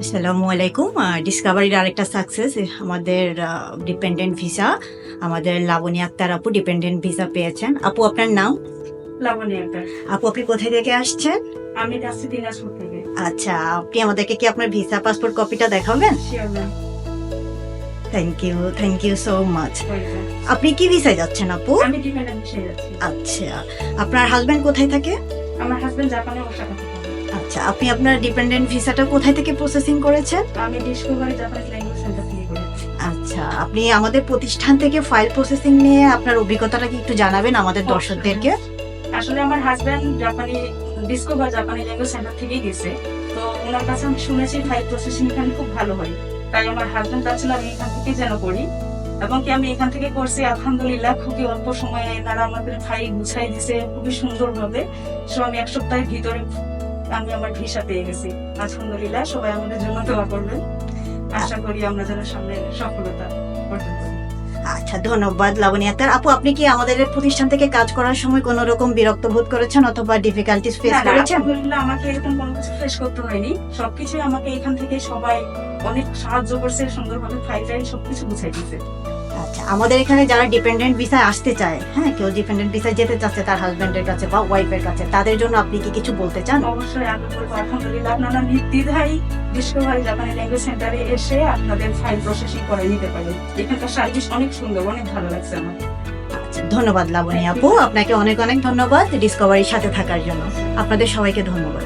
আসসালামু আলাইকুম। ডিসকাভারির আরেকটা সাকসেস আমাদের ডিপেন্ডেন্ট ভিসা আমাদের লাবণী আক্তার আপু ডিপেন্ডেন্ট ভিসা পেয়েছেন। আপু আপনার নাম? লাবণী আক্তার। আপু আপনি কোথায় থেকে আসছেন? আমি দিনাজপুর থেকে। আচ্ছা আপনি আমাদেরকে কি আপনার ভিসা পাসপোর্ট কপিটা দেখাবেন? Thank you thank you so much আপনি কি ভিসায় যাচ্ছেন আপু? আমি ডিপেন্ডেন্ট হিসেবে যাচ্ছি? আচ্ছা আপনার হাজবেন্ড কোথায় থাকে? আমার হাজবেন্ড জাপানে ওসাকা আচ্ছা আপনি আপনার ডিপেন্ডেন্ট ভিসাটা কোথায় থেকে প্রসেসিং করেছেন? আমি ডিসকভারি জাপানিজ ল্যাঙ্গুয়েজ সেন্টার থেকে করেছি। আচ্ছা আপনি আমাদের প্রতিষ্ঠান থেকে ফাইল প্রসেসিং নিয়ে আপনার অভিজ্ঞতাটা কি একটু জানাবেন আমাদের দর্শকদেরকে? আসলে আমার হাজবেন্ড জাপানি ডিসকভার জাপানি ল্যাঙ্গুয়েজ সেন্টার থেকেই গেছে। তো ওনার কাছে আমি শুনেছি ফাইল প্রসেসিং এখানে খুব ভালো হয়। তাই আমার হাজবেন্ড চাচ্ছিল আমি এখান থেকে যেন করি। এবং কি আমি এখান থেকে করছি, আলহামদুলিল্লাহ, খুবই অল্প সময়ে তারা আমাদের ভাই গুছাই দিছে, খুবই সুন্দরভাবে। সো আমি এক সপ্তাহের ভিতরে আমি আমার ভিসা পেয়ে গেছি। আলহামদুলিল্লাহ, সবাই আমাদের জন্য দোয়া করবেন। আশা করি আমরা যেন সামনে সফলতা অর্জন করি আচ্ছা ধন্যবাদ লাবণী আক্তার। আপু আপনি কি আমাদের প্রতিষ্ঠান থেকে কাজ করার সময় কোনো রকম বিরক্ত বোধ করেছেন অথবা ডিফিকাল্টিস ফেস করেছেন? আলহামদুলিল্লাহ আমাকে এরকম কোনো কিছু ফেস করতে হয়নি। সবকিছু আমাকে এখান থেকে সবাই অনেক সাহায্য করছে সুন্দরভাবে ফাইল সবকিছু বুঝাই দিছে। আচ্ছা আমাদের এখানে যারা ডিপেন্ডেন্ট ভিসায় আসতে চায় হ্যাঁ কেউ ডিপেন্ডেন্ট ভিসায় যেতে চাচ্ছে তার হাজবেন্ডের কাছে বা ওয়াইফের কাছে তাদের জন্য আপনি কি কিছু বলতে চান? অবশ্যই আমি বলব আলহামদুলিল্লাহ আপনারা নির্দ্বিধায় ডিসকভারি জাপানি ল্যাঙ্গুয়েজ সেন্টারে এসে আপনাদের ফাইল প্রসেসিং করে নিতে পারেন এখানকার সার্ভিস অনেক সুন্দর অনেক ভালো লাগছে আমার। আচ্ছা ধন্যবাদ লাবণী আপু। আপনাকে অনেক অনেক ধন্যবাদ ডিসকভারির সাথে থাকার জন্য। আপনাদের সবাইকে ধন্যবাদ।